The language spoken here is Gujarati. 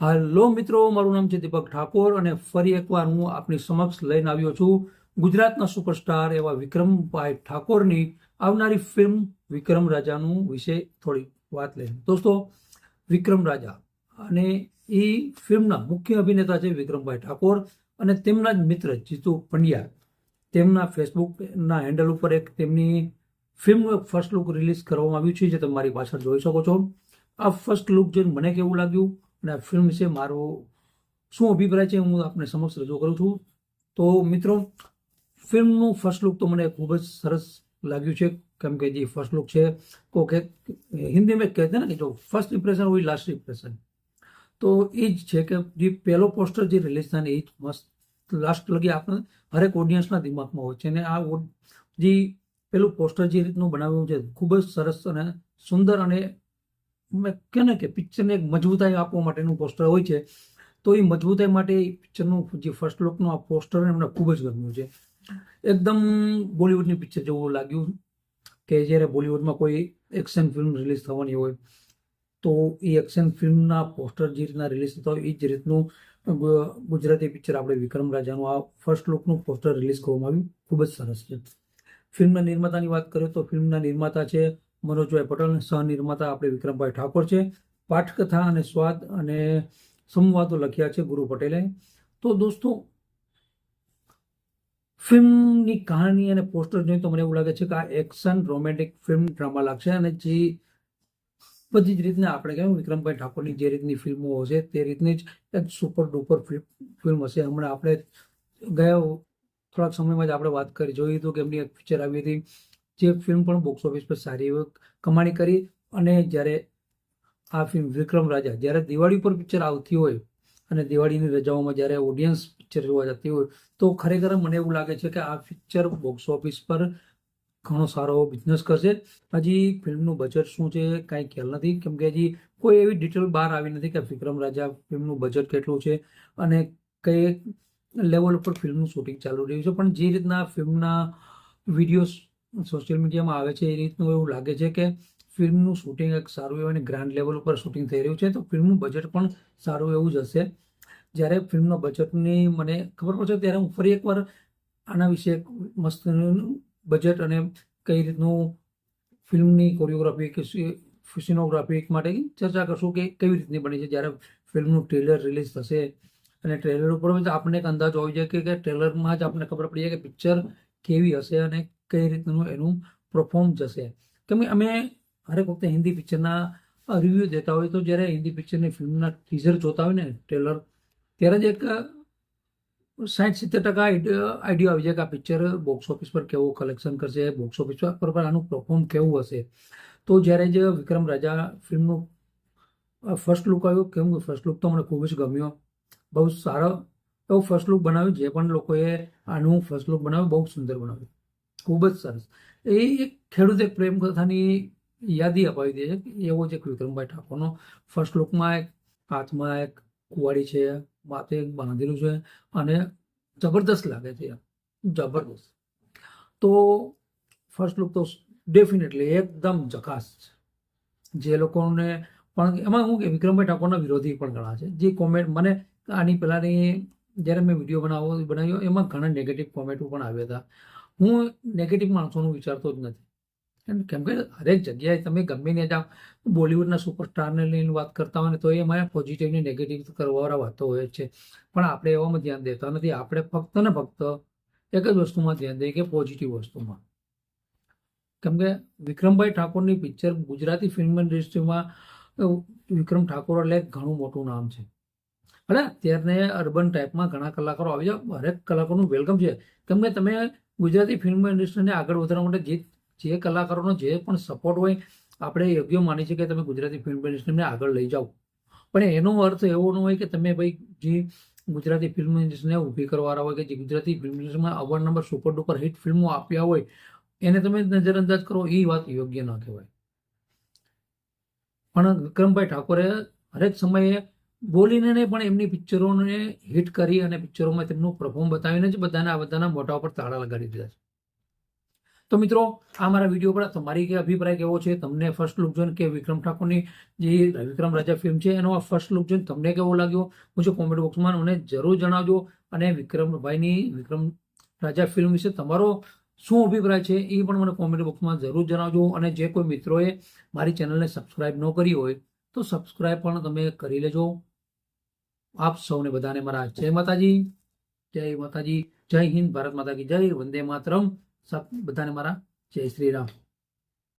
હાલો મિત્રો, મારું નામ છે દીપક ઠાકોર અને ફરી એકવાર હું આપની સમક્ષ લઈને આવ્યો છું ગુજરાતના સુપરસ્ટાર એવા વિક્રમભાઈ ઠાકોરની આવનારી ફિલ્મ વિક્રમ રાજાનું વિશે થોડી વાત લઈને. દોસ્તો, વિક્રમ રાજા અને એ ફિલ્મના મુખ્ય અભિનેતા છે વિક્રમભાઈ ઠાકોર અને તેમના જ મિત્ર જીતુ પંડ્યા. તેમના ફેસબુકના હેન્ડલ ઉપર એક તેમની ફિલ્મનું એક ફર્સ્ટ લુક રિલીઝ કરવામાં આવ્યું છે, જે તમે મારી પાછળ જોઈ શકો છો. આ ફર્સ્ટ લુક જોઈને મને કેવું લાગ્યું? અને આ ફિલ્મ વિશે મારો શું અભિપ્રાય છે હું આપને સમક્ષ રજૂ કરું છું. તો મિત્રો ફિલ્મનું ફર્સ્ટ લુક તો મને ખૂબ જ સરસ લાગ્યું છે. કેમ કે જે ફર્સ્ટ લુક છે કો હિન્દી મેં કહેते ને કે જો ફર્સ્ટ ઇમ્પ્રેશન હોય લાસ્ટ ઇમ્પ્રેશન તો એ જ છે કે જે પહેલો પોસ્ટર જે રિલીઝ થાય એ જ મસ્ત લાસ્ટ લગી આપણે હરેક ઓડિયન્સના દિમાગમાં હોય છે. અને આ જે પેલું પોસ્ટર જે રીતનું બનાવ્યું છે, ખૂબ જ સરસ અને સુંદર અને કહે ને કે પિક્ચરને એક મજબૂતાઈ આપવા માટેનું પોસ્ટર હોય છે. તો એ મજબૂતાઈ માટે એ પિક્ચરનું જે ફર્સ્ટ લુકનું આ પોસ્ટર એમને ખૂબ જ ગમ્યું છે. એકદમ બોલિવૂડની પિક્ચર જેવું લાગ્યું કે જ્યારે બોલિવૂડમાં કોઈ એક્શન ફિલ્મ રિલીઝ થવાની હોય, તો એ એક્શન ફિલ્મના પોસ્ટર જે રીતના રિલીઝ થતા હોય, એ જ રીતનું ગુજરાતી પિક્ચર આપણે વિક્રમ રાજાનું આ ફર્સ્ટ લુકનું પોસ્ટર રિલીઝ કરવામાં આવ્યું. ખૂબ જ સરસ છે. ફિલ્મના નિર્માતાની વાત કરીએ તો ફિલ્મના નિર્માતા છે મનોજભાઈ પટેલ સહનિર્માતા આપણે વિક્રમભાઈ ઠાકોર છે. પાઠકથા અને સ્વાદ અને સંવાદો લખ્યા છે ગુરુ પટેલે. તો દોસ્તો, ફિલ્મની કહાની અને પોસ્ટર જોઈએ તો મને એવું લાગે છે કે આ એક્શન રોમેન્ટિક ફિલ્મ ડ્રામા લાગશે અને જે બધી જ રીતના આપણે કહેવાય વિક્રમભાઈ ઠાકોરની જે રીતની ફિલ્મો હશે તે રીતની જ એક સુપર ડુપર ફિલ્મ હશે. હમણાં આપણે ગયા થોડાક સમયમાં જ આપણે વાત કરી. જોયું હતું કે એમની એક પિક્ચર આવી હતી જે ફિલ્મ પણ બોક્સ ઓફિસ પર સારી એવી કમાણી કરી અને જ્યારે આ ફિલ્મ વિક્રમ રાજા, જ્યારે દિવાળી પર પિક્ચર આવતી હોય અને દિવાળીની રજાઓમાં જ્યારે ઓડિયન્સ પિક્ચર જોવા જતી હોય, તો ખરેખર મને એવું લાગે છે કે આ પિક્ચર બોક્સ ઓફિસ પર ઘણો સારો બિઝનેસ કરશે. હજી ફિલ્મનું બજેટ શું છે કાંઈ ખ્યાલ નથી, કેમ કે હજી કોઈ એવી ડિટેલ બહાર આવી નથી કે વિક્રમ રાજા ફિલ્મનું બજેટ કેટલું છે અને કઈ લેવલ ઉપર ફિલ્મનું શૂટિંગ ચાલુ રહ્યું છે. પણ જે રીતના ફિલ્મના વિડીયોઝ સોશિયલ મીડિયામાં આવે છે એ રીતનું એવું લાગે છે કે ફિલ્મનું શૂટિંગ એક સારું એવું અને ગ્રાન્ડ લેવલ ઉપર શૂટિંગ થઈ રહ્યું છે, તો ફિલ્મનું બજેટ પણ સારું એવું જ હશે. જ્યારે ફિલ્મના બજેટની મને ખબર પડશે ત્યારે હું ફરી એકવાર આના વિશે મસ્ત બજેટ અને કઈ રીતનું ફિલ્મની કોરિયોગ્રાફી કે સિનોગ્રાફી માટે ચર્ચા કરશું કે કેવી રીતની બની છે જ્યારે ફિલ્મનું ટ્રેલર રિલીઝ થશે. અને ટ્રેલર ઉપર આપણને એક અંદાજ હોવી જોઈએ કે ટ્રેલરમાં જ આપણને ખબર પડી જાય કે પિક્ચર કેવી હશે અને કઈ રીતનું એનું પરફોર્મ જશે? કેમ કે અમે હરેક વખતે હિન્દી પિક્ચરના રિવ્યૂ દેતા હોય તો જ્યારે હિન્દી પિક્ચરની ફિલ્મના ટીઝર જોતા હોય ને ટ્રેલર ત્યારે જ એક સાઠ સિત્તેર ટકા આઈડિયો આવી જાય કે આ પિક્ચર બોક્સ ઓફિસ પર કેવું કલેક્શન કરશે બોક્સ ઓફિસ પર પણ આનું પરફોર્મ કેવું હશે? તો જ્યારે જ વિક્રમ રાજા ફિલ્મનું ફર્સ્ટ લુક આવ્યો, કેમ ફર્સ્ટ લુક તો મને ખૂબ જ ગમ્યો. બહુ સારો એવો ફર્સ્ટ લુક બનાવ્યો, જે પણ લોકોએ આનું ફર્સ્ટ લુક બનાવ્યું, બહુ સુંદર બનાવ્યું. ખૂબ જ સરસ. એ એક ખેડૂત એક પ્રેમ કથાની યાદી અપાવી દે છે એવો જ એક વિક્રમભાઈ ઠાકોરનો ફર્સ્ટ લુકમાં એક હાથમાં એક કુવાડી છે, માથે એક બાંધેલું છે અને જબરદસ્ત લાગે છે જબરદસ્ત. તો ફર્સ્ટ લુક તો ડેફિનેટલી એકદમ જકાસ છે. જે લોકોને પણ એમાં હું કે વિક્રમભાઈ ઠાકોરના વિરોધી પણ ઘણા છે. જે કોમેન્ટ મને આની પહેલાંની જ્યારે મેં વીડિયો બનાવો, બનાવ્યો, એમાં ઘણા નેગેટિવ કોમેન્ટો પણ આવ્યા હતા. હું નેગેટિવ માણસોનું વિચારતો જ નથી. કેમ કે હરેક જગ્યાએ તમે ગમે ને જાઓ, બોલિવૂડના સુપરસ્ટારને લઈને વાત કરતા હોય ને, તો એમાં પોઝિટિવ ને નેગેટિવ કરવાવાળા વાતો હોય છે. પણ આપણે એવામાં ધ્યાન દેતા નથી. આપણે ફક્ત ને ફક્ત એક જ વસ્તુમાં ધ્યાન દઈએ કે પોઝિટિવ વસ્તુમાં. કેમ કે, વિક્રમભાઈ ઠાકોરની પિક્ચર ગુજરાતી ફિલ્મ ઇન્ડસ્ટ્રીમાં વિક્રમ ઠાકોર એટલે ઘણું મોટું નામ છે. ભલે અત્યારને અર્બન ટાઈપમાં ઘણા કલાકારો આવી જાય હરેક કલાકારોનું વેલકમ છે. કેમ કે તમે ગુજરાતી ફિલ્મ ઇન્ડસ્ટ્રીને આગળ વધારવા માટે જે જે કલાકારોનો જે પણ સપોર્ટ હોય, આપણે યોગ્ય માની છીએ કે તમે ગુજરાતી ફિલ્મ ઇન્ડસ્ટ્રીને આગળ લઈ જાઓ. પણ એનો અર્થ એવો ન હોય કે તમે ભાઈ જે ગુજરાતી ફિલ્મ ઇન્ડસ્ટ્રીને ઊભી કરવાવાળા હોય કે જે ગુજરાતી ફિલ્મ ઇન્ડસ્ટ્રીમાં અવારનવાર સુપર ડુપર હિટ ફિલ્મો આપ્યા હોય, એને તમે નજરઅંદાજ કરો એ વાત યોગ્ય ન કહેવાય. પણ વિક્રમભાઈ ઠાકોરે હરેક સમયે બોલીને પણ એમની પિક્ચરોને હિટ કરી અને પિક્ચરોમાં તેમનું પરફોર્મ બતાવીને જ બધાને આ બધાના મોઢા ઉપર તાળા લગાડી દીધા છે. તો મિત્રો, આ મારા વીડિયો પર તમારી કે અભિપ્રાય કેવો છે? તમને ફર્સ્ટ લુક જોઈને કે વિક્રમ ઠાકોરની જે વિક્રમ રાજા ફિલ્મ છે, એનો આ ફર્સ્ટ લુક જોઈને તમને કેવો લાગ્યો? મુજબ કોમેન્ટ બોક્સમાં મને જરૂર જણાવજો. અને વિક્રમભાઈની વિક્રમ રાજા ફિલ્મ વિશે તમારો શું અભિપ્રાય છે એ પણ મને કોમેન્ટ બોક્સમાં જરૂર જણાવજો. અને જે કોઈ મિત્રોએ મારી ચેનલને સબસ્ક્રાઇબ ન કરી હોય તો સબસ્ક્રાઈબ પણ તમે કરી લેજો. આપ સૌને બધાને મારા જય માતાજી જય માતાજી, જય હિન્દ, ભારત માતા કી જય, વંદે માતરમ. સબ બધાને મારા જય શ્રી રામ.